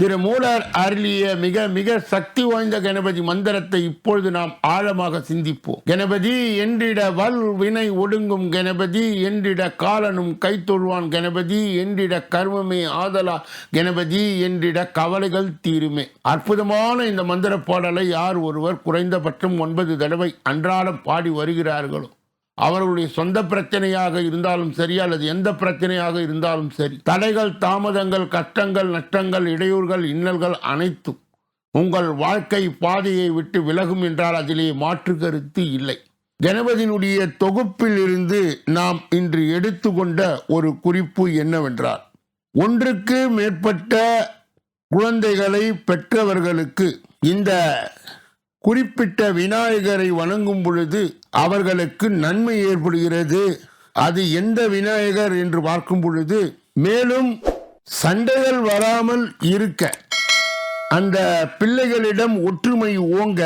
திரு molar அருளிய மிக மிக சக்தி வாய்ந்த கணபதி மந்திரத்தை இப்பொழுது நாம் ஆழமாக சிந்திப்போம். கணபதி என்றிட வல் வினை ஒடுங்கும் கணபதி என்றிட காலனும் கைத்தொழுவான் கணபதி என்றிட கர்மமே ஆதலா கணபதி என்றிட கவலைகள் தீருமே. அற்புதமான இந்த மந்திர பாடலை யார் ஒருவர் குறைந்தபட்சம் ஒன்பது தடவை அன்றாடம் பாடி வருகிறார்களோ? அவர்களுடைய சொந்த பிரச்சனையாக இருந்தாலும் சரி அல்லது எந்த பிரச்சனையாக இருந்தாலும் சரி தடைகள் தாமதங்கள் கஷ்டங்கள் நஷ்டங்கள் இடையூறுகள் இன்னல்கள் அனைத்தும் உங்கள் வாழ்க்கை பாதையை விட்டு விலகும் என்றால் அதிலே மாற்று கருத்து இல்லை. கணபதியினுடைய தொகுப்பில் இருந்து நாம் இன்று எடுத்துக்கொண்ட ஒரு குறிப்பு என்னவென்றால் ஒன்றுக்கு மேற்பட்ட குழந்தைகளை பெற்றவர்களுக்கு இந்த குறிப்பிட்ட விநாயகரை வணங்கும் பொழுது அவர்களுக்கு நன்மை ஏற்படுகிறது. அது எந்த விநாயகர் என்று பார்க்கும் பொழுது மேலும் சண்டைகள் வராமல் இருக்க அந்த பிள்ளைகளிடம் ஒற்றுமை ஓங்க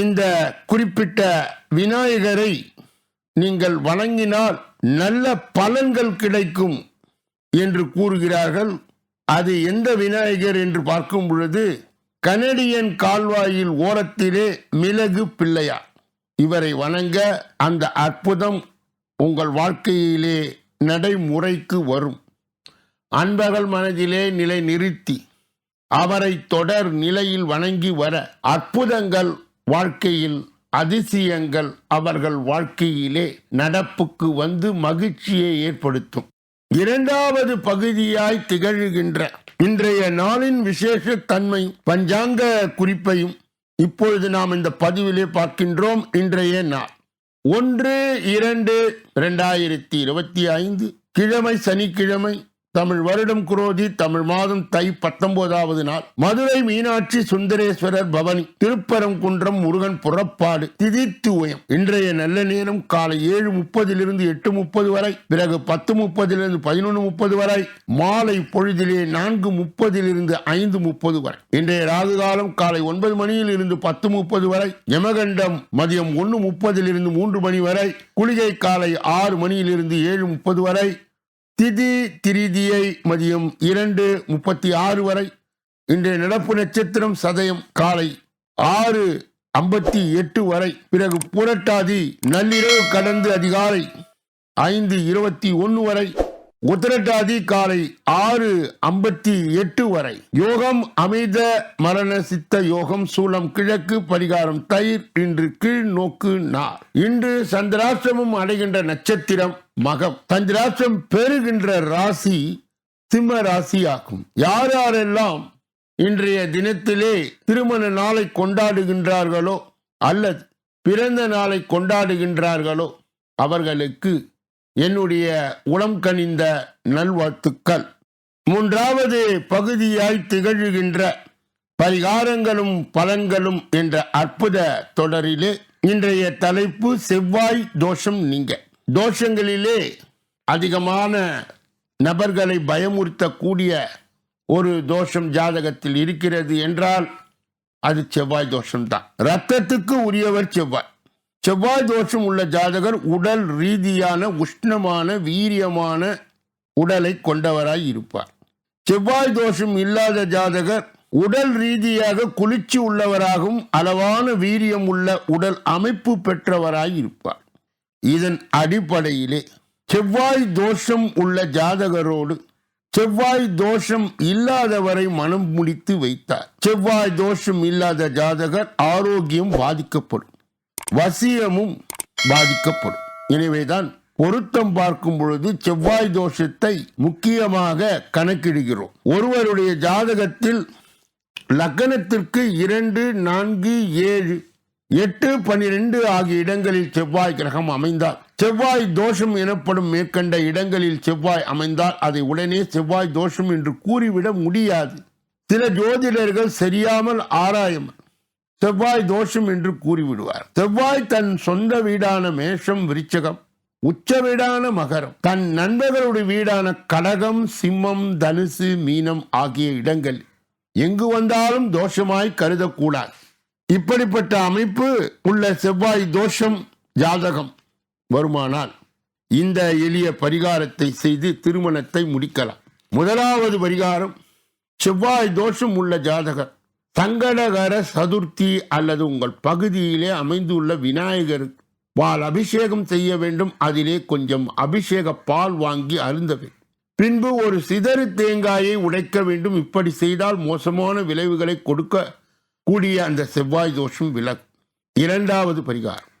இந்த குறிப்பிட்ட விநாயகரை நீங்கள் வணங்கினால் நல்ல பலன்கள் கிடைக்கும் என்று கூறுகிறார்கள். அது எந்த விநாயகர் என்று பார்க்கும் பொழுது கனடியன் கால்வாயில் ஓரத்திலே மிளகு பிள்ளையார் இவரை வணங்க அந்த அற்புதம் உங்கள் வாழ்க்கையிலே நடைமுறைக்கு வரும். அன்பர்கள் மனதிலே நிலை நிறுத்தி அவரை தொடர் நிலையில் வணங்கி வர அற்புதங்கள் வாழ்க்கையில் அதிசயங்கள் அவர்கள் வாழ்க்கையிலே நடப்புக்கு வந்து மகிழ்ச்சியை ஏற்படுத்தும். இரண்டாவது பகுதியாய் திகழ்கின்ற இன்றைய நாளின் விசேஷ தன்மை பஞ்சாங்க குறிப்பையும் இப்பொழுது நாம் இந்த பதிவிலே பார்க்கின்றோம். இன்றைய நாள் ஒன்று இரண்டு இரண்டாயிரத்தி இருபத்தி ஐந்து. கிழமை சனிக்கிழமை தமிழ் வருடம் குரோதி தமிழ் மாதம் தை பத்தொன்பதாவது நாள். மதுரை மீனாட்சி சுந்தரேஸ்வரர் பவனி திருப்பரங்குன்றம் முருகன் புறப்பாடு திதித்துவயம் இன்றைய நல்ல நேரம் காலை ஏழு முப்பதிலிருந்து எட்டு முப்பது வரை பிறகு பத்து முப்பதிலிருந்து பதினொன்று முப்பது வரை மாலை பொழுதிலே நான்கு முப்பதிலிருந்து ஐந்து முப்பது வரை. இன்றைய ராகு காலம் காலை ஒன்பது மணியில் இருந்து பத்து முப்பது வரை யமகண்டம் மதியம் ஒன்று முப்பதிலிருந்து மூன்று மணி வரை குளிகை காலை ஆறு மணியிலிருந்து ஏழு முப்பது வரை திதி திரிதியை மதியம் இரண்டு முப்பத்தி ஆறு வரை இன்றைய நடப்பு நட்சத்திரம் சதயம் காலை ஆறு ஐம்பத்தி எட்டு வரை பிறகு புரட்டாதி நள்ளிரவு கடந்து அதிகாலை ஐந்து இருபத்தி ஒன்று வரை உத்திரட்டாதி காலை ஆறு ஐம்பத்தி எட்டு வரை. யோகம் அமித மரண சித்த யோகம் சூலம் கிழக்கு பரிகாரம் தயிர் இன்று கீழ் நோக்கு நார். இன்று சந்திராசிரமம் அடைகின்ற நட்சத்திரம் மகம். சந்திராசிரம் பெறுகின்ற ராசி சிம்ம ராசி ஆகும். யார் யாரெல்லாம் இன்றைய தினத்திலே திருமண நாளை கொண்டாடுகின்றார்களோ அல்லது பிறந்த நாளை கொண்டாடுகின்றார்களோ அவர்களுக்கு என்னுடைய உளம் கனிந்த நல்வாழ்த்துக்கள். மூன்றாவது பகுதியாய் திகழ்கின்ற பரிகாரங்களும் பலன்களும் என்ற அற்புத தொடரிலே இன்றைய தலைப்பு செவ்வாய் தோஷம் நீங்க. தோஷங்களிலே அதிகமான நபர்களை பயமுறுத்தக்கூடிய ஒரு தோஷம் ஜாதகத்தில் இருக்கிறது என்றால் அது செவ்வாய் தோஷம்தான். ரத்தத்துக்கு உரியவர் செவ்வாய். செவ்வாய் தோஷம் உள்ள ஜாதகர் உடல் ரீதியான உஷ்ணமான வீரியமான உடலை கொண்டவராய் இருப்பார். செவ்வாய் தோஷம் இல்லாத ஜாதகர் உடல் ரீதியாக குளிர்ச்சி உள்ளவராகவும் அளவான வீரியம் உள்ள உடல் அமைப்பு பெற்றவராய் இருப்பார். இதன் அடிப்படையிலே செவ்வாய் தோஷம் உள்ள ஜாதகரோடு செவ்வாய் தோஷம் இல்லாதவரை மனம் முடித்து வைத்தார். செவ்வாய் தோஷம் இல்லாத ஜாதகர் ஆரோக்கியம் பாதிக்கப்படும். வசியமும் பாதிக்கப்படும். எனவேதான் பொருத்தம் பார்க்கும் பொழுது செவ்வாய் தோஷத்தை முக்கியமாக கணக்கிடுகிறோம். ஒருவருடைய ஜாதகத்தில் லக்னத்திற்கு இரண்டு நான்கு ஏழு எட்டு பனிரெண்டு ஆகிய இடங்களில் செவ்வாய் கிரகம் அமைந்தால் செவ்வாய் தோஷம் எனப்படும் மேற்கண்ட இடங்களில் செவ்வாய் அமைந்தால் அதை உடனே செவ்வாய் தோஷம் என்று கூறிவிட முடியாது. சில ஜோதிடர்கள் சரியாமல் ஆராயமல் செவ்வாய் தோஷம் என்று கூறிவிடுவார். செவ்வாய் தன் சொந்த வீடான மேஷம் விருச்சகம் உச்ச வீடான மகரம் தன் நண்பர்களுடைய வீடான கடகம் சிம்மம் தனுசு மீனம் ஆகிய இடங்கள் எங்கு வந்தாலும் தோஷமாய் கருதக்கூடாது. இப்படிப்பட்ட அமைப்பு உள்ள செவ்வாய் தோஷம் ஜாதகம். வருமானால் இந்த எளிய பரிகாரத்தை செய்து திருமணத்தை முடிக்கலாம். முதலாவது பரிகாரம் செவ்வாய் தோஷம் உள்ள ஜாதகர் சங்கடகர சதுர்த்தி அல்லது உங்கள் பகுதியிலே அமைந்துள்ள விநாயகர் பால் அபிஷேகம் செய்ய வேண்டும். அதிலே கொஞ்சம் அபிஷேக பால் வாங்கி அருந்த வேண்டும். பின்பு ஒரு சிதறு தேங்காயை உடைக்க வேண்டும். இப்படி செய்தால் மோசமான விளைவுகளை கொடுக்க கூடிய அந்த செவ்வாய் தோஷம் விலகும். இரண்டாவது பரிகாரம்.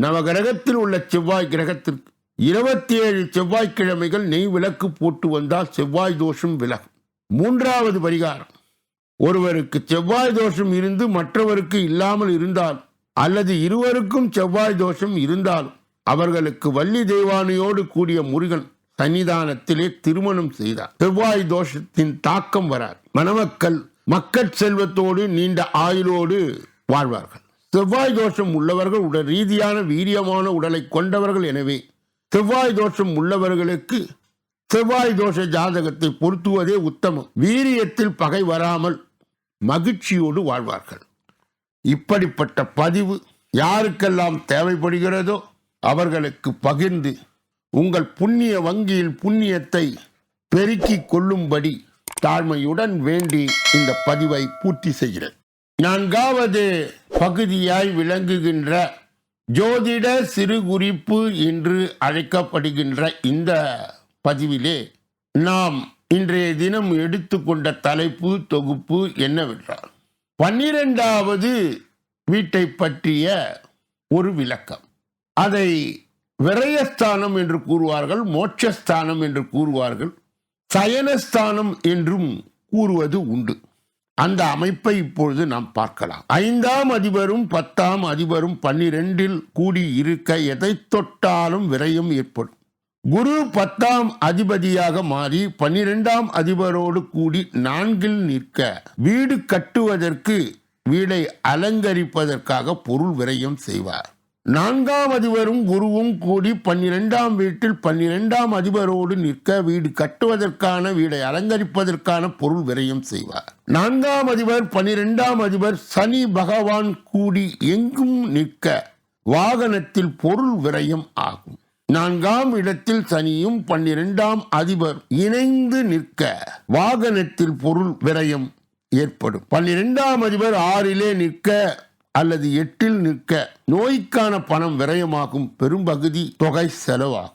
நவகிரகத்தில் உள்ள செவ்வாய் கிரகத்திற்கு இருபத்தி ஏழு செவ்வாய்க்கிழமைகள் நெய் விளக்கு போட்டு வந்தால் செவ்வாய் தோஷம் விலகும். மூன்றாவது பரிகாரம். ஒருவருக்கு செவ்வாய் தோஷம் இருந்து மற்றவருக்கு இல்லாமல் இருந்தால் அல்லது இருவருக்கும் செவ்வாய் தோஷம் இருந்தால் அவர்களுக்கு வள்ளி தெய்வானையோடு கூடிய முருகன் சன்னிதானத்திலே திருமணம் செய்தார். செவ்வாய் தோஷத்தின் தாக்கம் வராது மணமக்கள் மக்கள் செல்வத்தோடு நீண்ட ஆயுளோடு வாழ்வார்கள். செவ்வாய் தோஷம் உள்ளவர்கள் உடல் ரீதியான வீரியமான உடலை கொண்டவர்கள் எனவே செவ்வாய் தோஷம் உள்ளவர்களுக்கு செவ்வாய் தோஷ ஜாதகத்தை பொருத்துவதே உத்தமம். வீரியத்தில் பகை வராமல் மகிழ்ச்சியோடு வாழ்வார்கள். இப்படிப்பட்ட பதிவு யாருக்கெல்லாம் தேவைப்படுகிறதோ அவர்களுக்கு பகிர்ந்து உங்கள் புண்ணிய வங்கியில் புண்ணியத்தை பெருக்கிக் கொள்ளும்படி தாழ்மையுடன் வேண்டி இந்த பதிவை பூர்த்தி செய்கிறேன். நான்காவது பகுதியாய் விளங்குகின்ற ஜோதிட சிறு குறிப்பு என்று அழைக்கப்படுகின்ற இந்த பதிவிலே நாம் இன்றைய தினம் எடுத்துக்கொண்ட தலைப்பு தொகுப்பு என்னவென்றால் பன்னிரெண்டாவது வீட்டை பற்றிய ஒரு விளக்கம். அதை விரயஸ்தானம் என்று கூறுவார்கள் மோட்சஸ்தானம் என்று கூறுவார்கள் சயனஸ்தானம் என்றும் கூறுவது உண்டு. அந்த அமைப்பை இப்பொழுது நாம் பார்க்கலாம். ஐந்தாம் அதிபரும் பத்தாம் அதிபரும் பன்னிரெண்டில் கூடி இருக்க எதை தொட்டாலும் விரயம் ஏற்படும். குரு பத்தாம் அதிபதியாக மாறி பன்னிரெண்டாம் அதிபரோடு கூடி நான்கில் நிற்க வீடு கட்டுவதற்கு வீடை அலங்கரிப்பதற்காக பொருள் விரயம் செய்வார். நான்காம் அதிபரும் குருவும் கூடி பன்னிரெண்டாம் வீட்டில் பன்னிரெண்டாம் அதிபரோடு நிற்க வீடு கட்டுவதற்கான வீடை அலங்கரிப்பதற்கான பொருள் விரயம் செய்வார். நான்காம் அதிபர் பன்னிரெண்டாம் அதிபர் சனி பகவான் கூடி எங்கும் நிற்க வாகனத்தில் பொருள் விரயம் ஆகும். நான்காம் இடத்தில் சனியும் பன்னிரெண்டாம் அதிபர் இணைந்து நிற்க வாகனத்தில் பொருள் விரயம் ஏற்படும். பன்னிரெண்டாம் அதிபர் ஆறிலே நிற்க அல்லது எட்டில் நிற்க நோய்க்கான பணம் விரயமாகும். பெரும்பகுதி தொகை செலவாகும்.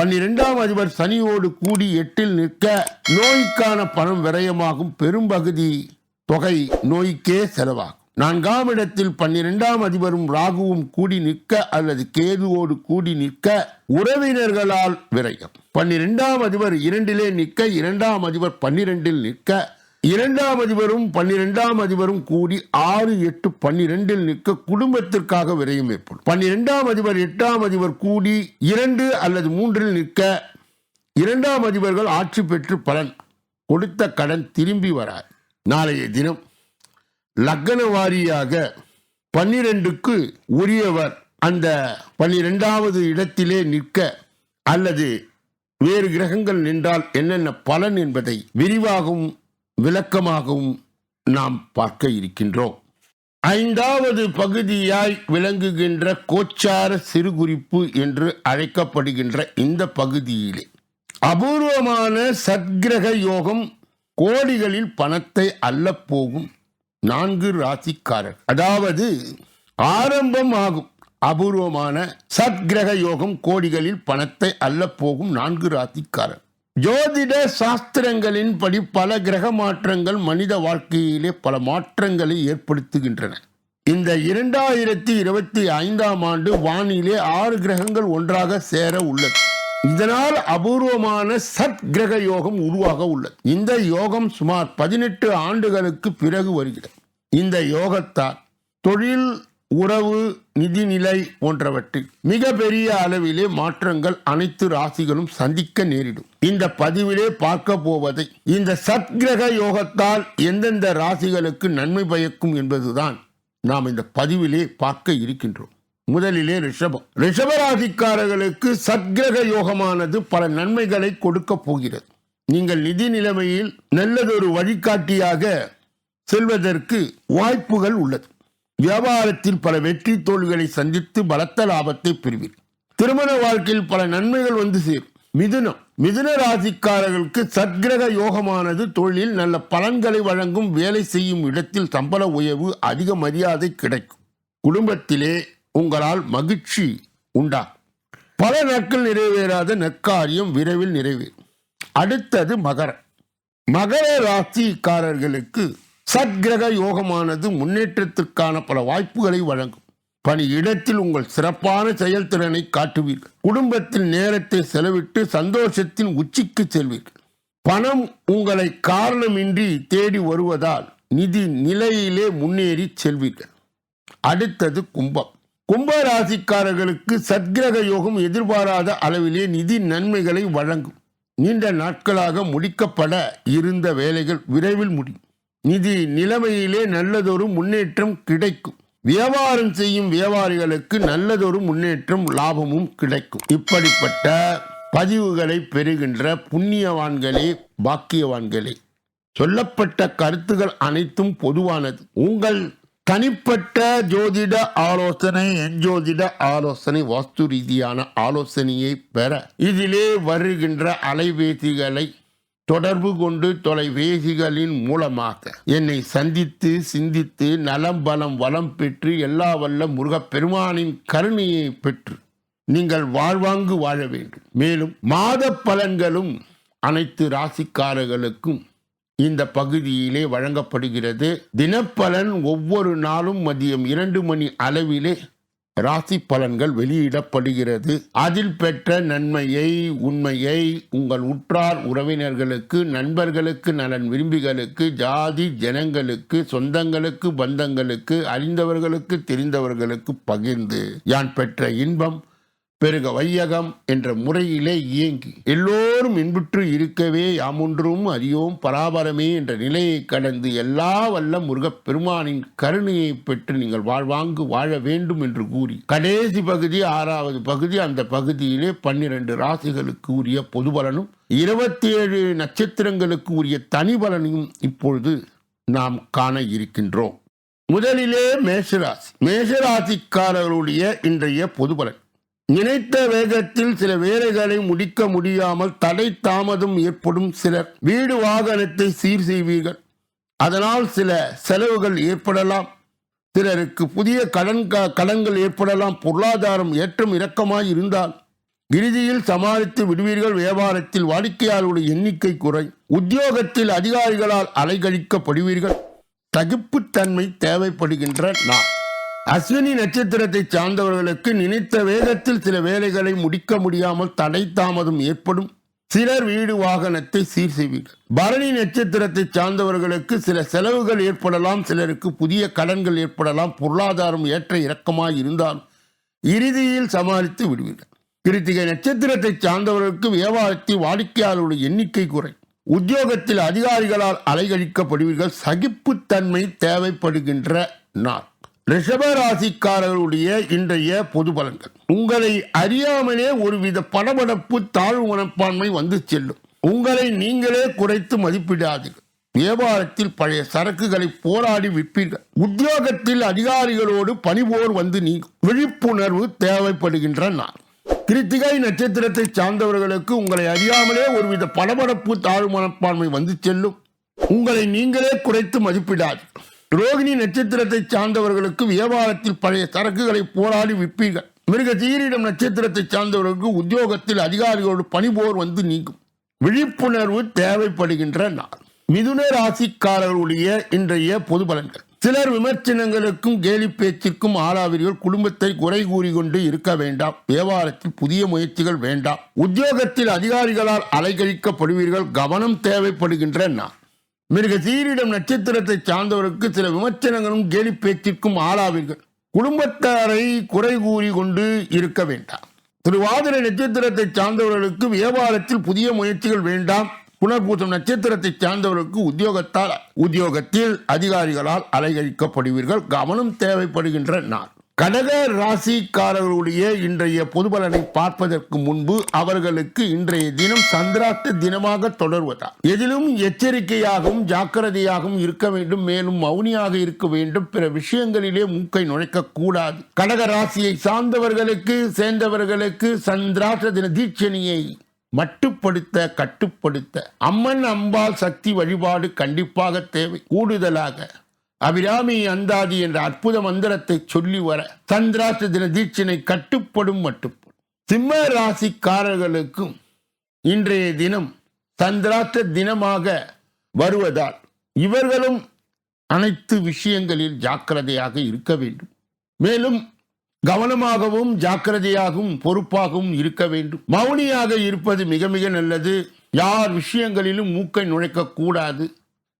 பன்னிரெண்டாம் அதிபர் சனியோடு கூடி எட்டில் நிற்க நோய்க்கான பணம் விரயமாகும். பெரும்பகுதி தொகை நோய்க்கே செலவாகும். நான்காம் இடத்தில் பன்னிரெண்டாம் அதிபரும் ராகுவும் கூடி நிற்க அல்லது கேதுவோடு கூடி நிற்க உறவினர்களால் விரயம். பன்னிரெண்டாம் அதிபர் இரண்டிலே நிற்க இரண்டாம் அதிபர் பன்னிரெண்டில் நிற்க இரண்டாம் அதிபரும் பன்னிரெண்டாம் அதிபரும் கூடி ஆறு எட்டு பன்னிரெண்டில் நிற்க குடும்பத்திற்காக விரயம் ஏற்படும். பன்னிரெண்டாம் அதிபர் எட்டாம் அதிபர் கூடி இரண்டு அல்லது மூன்றில் நிற்க இரண்டாம் அதிபர்கள் ஆட்சி பெற்று பலன் கொடுத்த கடன் திரும்பி வராது. நாளைய தினம் லக்ன வாரியாக பன்னிரெண்டுக்கு உரியவர் அந்த பன்னிரெண்டாவது இடத்திலே நிற்க அல்லது வேறு கிரகங்கள் நின்றால் என்னென்ன பலன் என்பதை விரிவாகவும் விளக்கமாகவும் நாம் பார்க்க இருக்கின்றோம். ஐந்தாவது பகுதியாய் விளங்குகின்ற கோச்சார சிறுகுறிப்பு என்று அழைக்கப்படுகின்ற இந்த பகுதியிலே அபூர்வமான சத்கிரக யோகம் கோடிகளில் பணத்தை அல்ல போகும். நான்கு ராசிக்காரர். அதாவது ஆரம்பம் ஆகும். அபூர்வமான சத்கிரக யோகம் கோடிகளில் பணத்தை அல்ல போகும் நான்கு ராசிக்காரர். ஜோதிட சாஸ்திரங்களின்படி பல கிரக மாற்றங்கள் மனித வாழ்க்கையிலே பல மாற்றங்களை ஏற்படுத்துகின்றன. இந்த இரண்டாயிரத்தி இருபத்தி ஐந்தாம் ஆண்டு வானிலே ஆறு கிரகங்கள் ஒன்றாக சேர உள்ளது. இதனால் அபூர்வமான சத் கிரக யோகம் உருவாக உள்ளது. இந்த யோகம் சுமார் பதினெட்டு ஆண்டுகளுக்கு பிறகு வருகிறது. இந்த யோகத்தால் தொழில் உறவு நிதிநிலை போன்றவற்றில் மிக பெரிய அளவிலே மாற்றங்கள் அனைத்து ராசிகளும் சந்திக்க நேரிடும். இந்த பதிவிலே பார்க்க போவதை இந்த சத்கிரக யோகத்தால் எந்தெந்த ராசிகளுக்கு நன்மை பயக்கும் என்பதுதான் நாம் இந்த பதிவிலே பார்க்க இருக்கின்றோம். முதலிலே ரிஷபம். ரிஷபராசிக்காரர்களுக்கு சத்கிரக யோகமானது பல நன்மைகளை கொடுக்க போகிறது. நீங்கள் நிதி நிலைமையில் நல்லதொரு வழிகாட்டியாக செல்வதற்கு வாய்ப்புகள் உள்ளது. வியாபாரத்தில் பல வெற்றி தோல்விகளை சந்தித்து பலத்த லாபத்தை பெறுவீர்கள் திருமண வாழ்க்கையில் பல நன்மைகள் வந்து சேரும். மிதுனம். மிதுன ராசிக்காரர்களுக்கு சத்கிரக யோகமானது தொழிலில் நல்ல பலன்களை வழங்கும் வேலை செய்யும் இடத்தில் சம்பள உயர்வு அதிக மரியாதை கிடைக்கும். குடும்பத்திலே உங்களால் மகிழ்ச்சி உண்டா? பல நாட்கள் நிறைவேறாத நற்காரியம் விரைவில் நிறைவேறும். அடுத்தது மகர. மகர ராசிக்காரர்களுக்கு சத்கிரக யோகமானது முன்னேற்றத்திற்கான பல வாய்ப்புகளை வழங்கும். பணி இடத்தில் உங்கள் சிறப்பான செயல்திறனை காட்டுவீர்கள். குடும்பத்தில் நேரத்தை செலவிட்டு சந்தோஷத்தின் உச்சிக்கு செல்வீர்கள். பணம் உங்களை காரணமின்றி தேடி வருவதால் நிதி நிலையிலே முன்னேறி செல்வீர்கள். அடுத்தது கும்பம். கும்ப ராசிக்காரர்களுக்கு சத்கிரக யோகம் எதிர்பாராத அளவிலே நிதி நன்மைகளை வழங்கும். நீண்ட நாட்களாக முடிக்கப்பட இருந்த வேலைகள் விரைவில் முடியும். நிதி நிலைமையிலே நல்லதொரு முன்னேற்றம் கிடைக்கும். வியாபாரம் செய்யும் வியாபாரிகளுக்கு நல்லதொரு முன்னேற்றம் லாபமும் கிடைக்கும். இப்படிப்பட்ட பதிவுகளை பெறுகின்ற புண்ணியவான்களே பாக்கியவான்களே சொல்லப்பட்ட கருத்துகள் அனைத்தும் பொதுவானது. உங்கள் தனிப்பட்ட ஜோதிட ஆலோசனை எஞ்சோதிட ஆலோசனை வாஸ்து ரீதியான ஆலோசனையை பெற இதிலே வருகின்ற அலைபேசிகளை தொடர்பு கொண்டு தொலைபேசிகளின் மூலமாக என்னை சந்தித்து சிந்தித்து நலம் பலம் வளம் பெற்று எல்லா வல்ல முருகப்பெருமானின் கருணையை பெற்று நீங்கள் வாழ்வாங்கு வாழ வேண்டும். மேலும் மாத பலன்களும் அனைத்து ராசிக்காரர்களுக்கும் இந்த பகுதியிலே வழங்கப்படுகிறது. தினப்பலன் ஒவ்வொரு நாளும் மதியம் இரண்டு மணி அளவிலே ராசி பலன்கள் வெளியிடப்படுகிறது. அதில் பெற்ற நன்மையை உண்மையை உங்கள் உற்றார் உறவினர்களுக்கு நண்பர்களுக்கு நலன் விரும்பிகளுக்கு ஜாதி ஜனங்களுக்கு சொந்தங்களுக்கு பந்தங்களுக்கு அறிந்தவர்களுக்கு தெரிந்தவர்களுக்கு பகிர்ந்து யான் பெற்ற இன்பம் பெருக வையகம் என்ற முறையிலே இயங்கி எல்லோரும் இன்புற்று இருக்கவே யாமொன்றும் அறியோம் பராபரமே என்ற நிலையை கடந்து எல்லா வல்ல முருகப் பெருமானின் கருணையை பெற்று நீங்கள் வாழ்வாங்கு வாழ வேண்டும் என்று கூறி கடைசி பகுதி ஆறாவது பகுதி அந்த பகுதியிலே பன்னிரண்டு ராசிகளுக்கு உரிய பொது பலனும் இருபத்தி ஏழு நட்சத்திரங்களுக்கு உரிய தனி பலனையும் இப்பொழுது நாம் காண இருக்கின்றோம். முதலிலே மேஷராசி மேஷராசிக்காரர்களுடைய இன்றைய பொது பலன். நினைத்த வேகத்தில் சில வேலைகளை முடிக்க முடியாமல் தடை தாமதம் ஏற்படும் சிலர் வீடு வாகனத்தை சீர் செய்வீர்கள். அதனால் சில செலவுகள் ஏற்படலாம். சிலருக்கு புதிய கடன் கடன்கள் ஏற்படலாம். பொருளாதாரம் ஏற்றம் இறக்கமாய் இருந்தால் இறுதியில் சமாளித்து விடுவீர்கள். வியாபாரத்தில் வாடிக்கையாளருடைய எண்ணிக்கை குறை உத்தியோகத்தில் அதிகாரிகளால் அலைகழிக்கப்படுவீர்கள். சகிப்புத்தன்மை தேவைப்படுகின்ற நான் அஸ்வினி நட்சத்திரத்தை சார்ந்தவர்களுக்கு நினைத்த வேகத்தில் சில வேலைகளை முடிக்க முடியாமல் தடை தாமதம் ஏற்படும். சிலர் வீடு வாகனத்தை சீர் செய்வீர்கள். பரணி நட்சத்திரத்தை சார்ந்தவர்களுக்கு சில செலவுகள் ஏற்படலாம். சிலருக்கு புதிய கடன்கள் ஏற்படலாம். பொருளாதாரம் ஏற்ற இறக்கமாக இருந்தால் இறுதியில் சமாளித்து விடுவீர்கள். கிருத்திகை நட்சத்திரத்தை சார்ந்தவர்களுக்கு வியாபாரத்தில் வாடிக்கையாளர்களுடைய எண்ணிக்கை குறை. உத்தியோகத்தில் அதிகாரிகளால் அலைகழிக்கப்படுவீர்கள். சகிப்புத்தன்மை தேவைப்படுகின்ற நாள். ரிஷப ராசிக்காரர்களுடைய இன்றைய பொது பலன்கள். உங்களை அறியாமலே ஒருவித படபடப்பு தாழ்வு மனப்பான்மை வந்து செல்லும். உங்களை நீங்களே குறைத்து மதிப்பிடாதீர்கள். வியாபாரத்தில் பழைய சரக்குகளை போராடி விற்பீர்கள். உத்தியோகத்தில் அதிகாரிகளோடு பணிபோர் வந்து நீங்கும். விழிப்புணர்வு தேவைப்படுகின்ற நான் கிருத்திகை நட்சத்திரத்தை சார்ந்தவர்களுக்கு உங்களை அறியாமலே ஒருவித படபடப்பு தாழ்வு மனப்பான்மை வந்து செல்லும். உங்களை நீங்களே குறைத்து மதிப்பிடாது ரோகிணி நட்சத்திரத்தை சார்ந்தவர்களுக்கு வியாபாரத்தில் பழைய சரக்குகளை போராடி விற்பீர்கள். மிருக தீரிடம் நட்சத்திரத்தை சார்ந்தவர்களுக்கு உத்தியோகத்தில் அதிகாரிகளோடு பணிபோர் வந்து நீங்கும். விழிப்புணர்வு தேவைப்படுகின்ற நாள். மிதுன ராசிக்காரர்களுடைய இன்றைய பொது பலன்கள். சிலர் விமர்சனங்களுக்கும் கேலி பேச்சிற்கும் ஆளாவீர்கள். குடும்பத்தை குறை கூறிக்கொண்டு இருக்க வேண்டாம். வியாபாரத்தில் புதிய முயற்சிகள் வேண்டாம். உத்தியோகத்தில் அதிகாரிகளால் அலைகழிக்கப்படுவீர்கள். கவனம் தேவைப்படுகின்ற நாள். மிருக சீரிடம் நட்சத்திரத்தை சார்ந்தவருக்கு சில விமர்சனங்களும் கேலி பேச்சிற்கும் ஆளாவீர்கள். குடும்பத்தாரை குறை கூறி கொண்டு இருக்க வேண்டாம். திருவாதிரை நட்சத்திரத்தை சார்ந்தவர்களுக்கு வியாபாரத்தில் புதிய முயற்சிகள் வேண்டாம். புனர்பூசம் நட்சத்திரத்தை சார்ந்தவர்களுக்கு உத்தியோகத்தால் உத்தியோகத்தில் அதிகாரிகளால் அலைகழிக்கப்படுவீர்கள். கவனம் தேவைப்படுகின்ற நாள். கடக ராசிக்காரர்களுடைய இன்றைய பொதுபலனை பார்ப்பதற்கு முன்பு அவர்களுக்கு இன்றைய தினம் சந்திராஷ்ட தினமாக தொடர்வதா எதிலும் எச்சரிக்கையாகவும் ஜாக்கிரதையாகவும் இருக்க வேண்டும். மேலும் மௌனியாக இருக்க வேண்டும். பிற விஷயங்களிலே மூக்கை நுழைக்க கூடாது. கடக ராசியை சார்ந்தவர்களுக்கு சேர்ந்தவர்களுக்கு சந்திராஷ்ட தின தீட்சணியை மட்டுப்படுத்த கட்டுப்படுத்த. அம்மன் அம்பாள் சக்தி வழிபாடு கண்டிப்பாக தேவை. கூடுதலாக அபிராமி அந்தாதி என்ற அற்புத மந்திரத்தை சொல்லி வர சந்திராஷ்ட தின தீட்சணை கட்டுப்படும் மட்டுப்படும் சிம்ம ராசிக்காரர்களுக்கும் இன்றைய தினம் சந்திராஷ்ட தினமாக வருவதால் இவர்களும் அனைத்து விஷயங்களில் ஜாக்கிரதையாக இருக்க வேண்டும். மேலும் கவனமாகவும் ஜாக்கிரதையாகவும் பொறுப்பாகவும் இருக்க வேண்டும். மௌனியாக இருப்பது மிக மிக நல்லது. யார் விஷயங்களிலும் மூக்கை நுழைக்க கூடாது.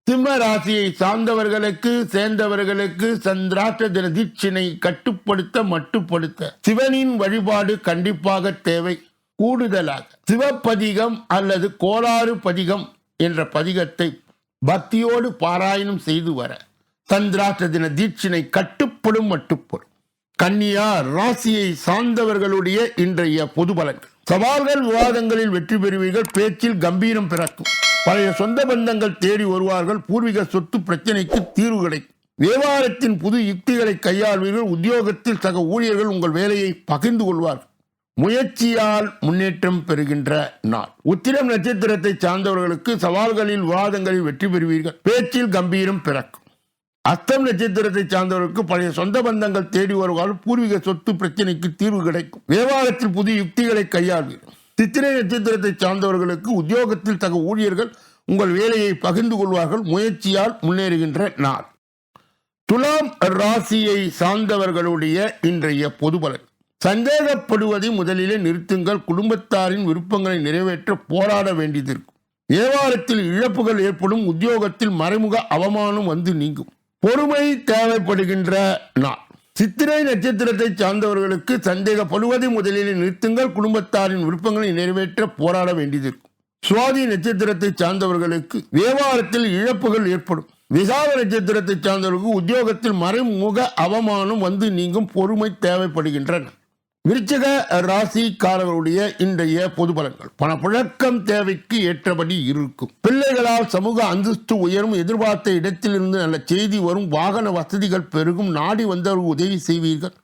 சிம்ம ராசியை சார்ந்தவர்களுக்கு சேர்ந்தவர்களுக்கு சந்திராஷ்ட தின தீட்சினை கட்டுப்படுத்த மட்டுப்படுத்த. சிவனின் வழிபாடு கண்டிப்பாக தேவை. கூடுதலாக சிவப்பதிகம் அல்லது கோளாறு பதிகம் என்ற பதிகத்தை பக்தியோடு பாராயணம் செய்து வர சந்திராஷ்ட தின தீட்சினை கட்டுப்படும் மட்டுப்படும். கன்னியா ராசியை சார்ந்தவர்களுடைய இன்றைய பொது பலன்கள். சவால்கள் விவாதங்களில் வெற்றி பெறுவீர்கள் பேச்சில் கம்பீரம் பிறக்கும். பழைய சொந்த பந்தங்கள் தேடி வருவார்கள் பூர்வீக சொத்து பிரச்சனைக்கு தீர்வு கிடைக்கும். வியாபாரத்தின் புது யுக்திகளை கையாள்வீர்கள் உத்தியோகத்தில் சக ஊழியர்கள் உங்கள் வேலையை பகிர்ந்து கொள்வார்கள். முயற்சியால் முன்னேற்றம் பெறுகின்ற நாள். உத்திரம் நட்சத்திரத்தை சார்ந்தவர்களுக்கு சவால்களில் விவாதங்களில் வெற்றி பெறுவீர்கள் பேச்சில் கம்பீரம் பிறக்கும். அஸ்தம் நட்சத்திரத்தை சார்ந்தவர்களுக்கு பழைய சொந்த பந்தங்கள் தேடி வருவால் பூர்வீக சொத்து பிரச்சனைக்கு தீர்வு கிடைக்கும். விவகாரத்தில் புதிய யுக்திகளை கையாள்வீர்கள். சித்திரை நட்சத்திரத்தை சார்ந்தவர்களுக்கு உத்தியோகத்தில் தக ஊழியர்கள் உங்கள் வேலையை பகிர்ந்து கொள்வார்கள். முயற்சியால் முன்னேறுகின்ற நாள். துலாம் ராசியை சார்ந்தவர்களுடைய இன்றைய பொது சந்தேகப்படுவதை முதலிலே நிறுத்துங்கள். குடும்பத்தாரின் விருப்பங்களை நிறைவேற்ற போராட வேண்டியதிருக்கும் வியாபாரத்தில் இழப்புகள் ஏற்படும். உத்தியோகத்தில் மறைமுக அவமானம் வந்து நீங்கும். பொறுமை தேவைப்படுகின்ற நாள். சித்திரை நட்சத்திரத்தை சார்ந்தவர்களுக்கு சந்தேகப்படுவதை முதலில் நிறுத்துங்கள். குடும்பத்தாரின் விருப்பங்களை நிறைவேற்ற போராட வேண்டியதிருக்கும். சுவாதி நட்சத்திரத்தை சார்ந்தவர்களுக்கு வியாபாரத்தில் இழப்புகள் ஏற்படும். விசாக நட்சத்திரத்தை சார்ந்தவர்களுக்கு உத்தியோகத்தில் மறைமுக அவமானம் வந்து நீங்கும். பொறுமை தேவைப்படுகின்றன. விருச்சக ராசிக்காரர்களுடைய இன்றைய பொது பலன்கள். பணப்புழக்கம் தேவைக்கு ஏற்றபடி இருக்கும். பிள்ளைகளால் சமூக அந்தஸ்து உயரும் எதிர்பார்த்த இடத்திலிருந்து நல்ல செய்தி வரும் வாகன வசதிகள் பெருகும் நாடி வந்தவர்கள் உதவி செய்வீர்கள்.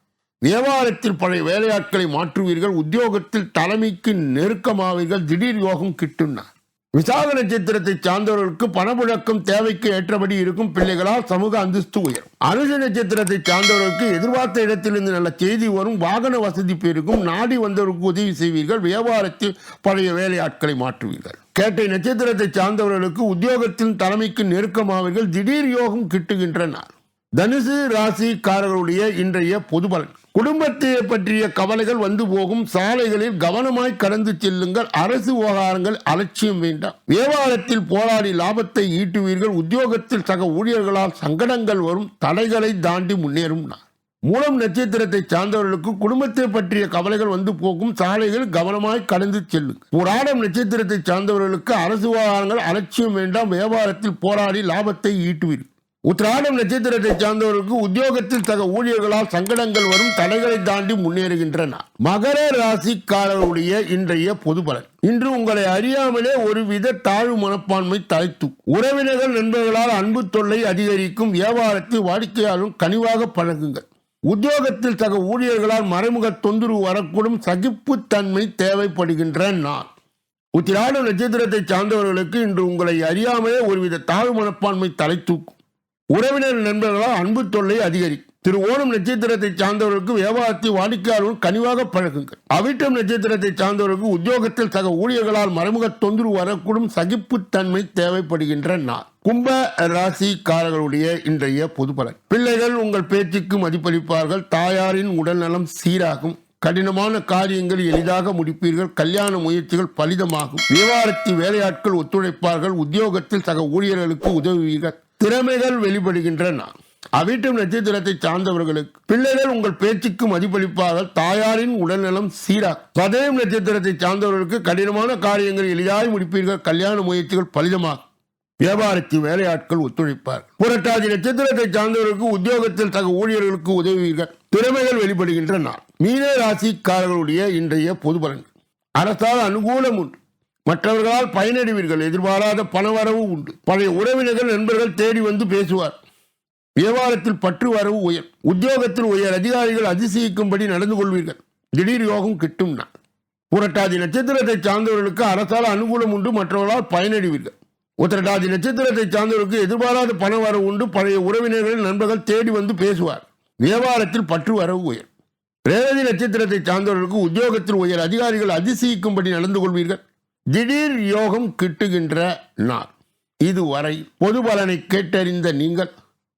வியாபாரத்தில் பழைய வேலையாட்களை மாற்றுவீர்கள் உத்தியோகத்தில் தலைமைக்கு நெருக்கமாவீர்கள் திடீர் யோகம் கிட்டுனார் விசாக நட்சத்திரத்தை சார்ந்தவர்களுக்கு பணப்புழக்கம் தேவைக்கு ஏற்றபடி இருக்கும் பிள்ளைகளால் சமூக அந்தஸ்து உயரும். அனுஷ நட்சத்திரத்தை சார்ந்தவர்களுக்கு எதிர்பார்த்த இடத்திலிருந்து நல்ல செய்தி வரும் வாகன வசதி பெருகும் நாடி வந்தவருக்கு உதவி செய்வீர்கள் வியாபாரத்தில் பழைய வேலையாட்களை மாற்றுவீர்கள். கேட்டை நட்சத்திரத்தை சார்ந்தவர்களுக்கு உத்தியோகத்தின் தலைமைக்கு நெருக்கமாவீர்கள் திடீர் யோகம் கிட்டுகின்ற நாள் தனுசு ராசிக்காரர்களுடைய இன்றைய பொது பலன். குடும்பத்தை பற்றிய கவலைகள் வந்து போகும் சாலைகளில் கவனமாய் கடந்து செல்லுங்கள். அரசு விவகாரங்கள் அலட்சியம் வேண்டாம். வியாபாரத்தில் போராடி லாபத்தை ஈட்டுவீர்கள். உத்தியோகத்தில் சக ஊழியர்களால் சங்கடங்கள் வரும். தடைகளை தாண்டி முன்னேறும். மூலம் நட்சத்திரத்தை சார்ந்தவர்களுக்கு குடும்பத்தை பற்றிய கவலைகள் வந்து போகும். சாலைகள் கவனமாய் கடந்து செல்லும் போராடம் நட்சத்திரத்தை சார்ந்தவர்களுக்கு அரசு விவகாரங்கள் அலட்சியம் வேண்டாம். வியாபாரத்தில் போராடி லாபத்தை ஈட்டுவீர்கள். உத்ராடம் நட்சத்திரத்தை சார்ந்தவர்களுக்கு உத்தியோகத்தில் சக ஊழியர்களால் சங்கடங்கள் வரும் தடைகளை தாண்டி முன்னேறுகின்றன. மகர ராசிக்காரருடைய இன்றைய பொது பலன். இன்று உங்களை அறியாமலே ஒருவித தாழ்வு மனப்பான்மை தலைத்து உறவினர்கள் நண்பர்களால் அன்பு தொல்லை அதிகரிக்கும் வியாபாரத்தில் வாடிக்கையாளரும் கனிவாக பழகுங்கள். உத்தியோகத்தில் சக ஊழியர்களால் மறைமுக தொந்தரவு வரக்கூடும் சகிப்புத்தன்மை தேவைப்படுகின்ற நாள் உத்திராட நட்சத்திரத்தை சார்ந்தவர்களுக்கு இன்று உங்களை அறியாமலே ஒருவித தாழ்வு மனப்பான்மை தலை தூக்கும் உறவினர் நண்பர்களால் அன்பு தொல்லை அதிகரிக்கும் திரு ஓணம் நட்சத்திரத்தை சார்ந்தவர்களுக்கு வியாபாரத்தை வாடிக்கையாளர்கள் கனிவாக பழகுங்கள். அவிட்டம் நட்சத்திரத்தை சார்ந்தவர்களுக்கு உத்தியோகத்தில் சக ஊழியர்களால் மறைமுக தொந்தரவு வரக்கூடும் சகிப்புத்தன்மை தேவைப்படுகின்ற நாள். கும்ப ராசிக்காரர்களுடைய இன்றைய பொது பலன் பிள்ளைகள் உங்கள் பேச்சுக்கு மதிப்பளிப்பார்கள். தாயாரின் உடல்நலம் சீராகும். கடினமான காரியங்கள் எளிதாக முடிப்பீர்கள். கல்யாண முயற்சிகள் பலிதமாகும். வியாபாரத்தில் வேலையாட்கள் ஒத்துழைப்பார்கள். உத்தியோகத்தில் சக ஊழியர்களுக்கு உதவுவீர்கள். திறமைகள் வெளிப்படுகின்றன. அவிட்டும் நட்சத்திரத்தை சார்ந்தவர்களுக்கு பிள்ளைகள் உங்கள் பேச்சுக்கு மதிப்பளிப்பாக தாயாரின் உடல்நலம் சீராக பதயம் நட்சத்திரத்தை சார்ந்தவர்களுக்கு கடினமான காரியங்கள் எளிதாய் முடிப்பீர்கள். கல்யாண முயற்சிகள் பலிதமாகும். வியாபாரத்தில் வேலையாட்கள் ஒத்துழைப்பார். புரட்டாதி நட்சத்திரத்தை சார்ந்தவர்களுக்கு உத்தியோகத்தில் தக ஊழியர்களுக்கு உதவுவீர்கள். திறமைகள் வெளிப்படுகின்றன. மீன ராசிக்காரர்களுடைய இன்றைய பொது பலன் அரசால் அனுகூலம் உண்டு. மற்றவர்களால் பயனடைவீர்கள். எதிர்பாராத பணவரவு உண்டு. பழைய உறவினர்கள் நண்பர்கள் தேடி வந்து பேசுவார். வியாபாரத்தில் பற்று வரவு உயர். உத்தியோகத்தில் உயர். அதிகாரிகள் அதிசயிக்கும்படி நடந்து கொள்வீர்கள். திடீர் யோகம் கிட்டும்னா புரட்டாதி நட்சத்திரத்தை சார்ந்தவர்களுக்கு அரசால் அனுகூலம் உண்டு. மற்றவர்களால் பயனடைவீர்கள். உத்திரட்டாதி நட்சத்திரத்தை சார்ந்தவர்களுக்கு எதிர்பாராத பண வரவு உண்டு. பழைய உறவினர்கள் நண்பர்கள் தேடி வந்து பேசுவார். வியாபாரத்தில் பற்று வரவு உயர். ரேவதி நட்சத்திரத்தை சார்ந்தவர்களுக்கு உத்தியோகத்தில் உயர். அதிகாரிகள் அதிசயிக்கும்படி நடந்து கொள்வீர்கள். திடீர் யோகம் கிட்டுகின்ற நாள். இதுவரை பொது பலனை கேட்டறிந்த நீங்கள்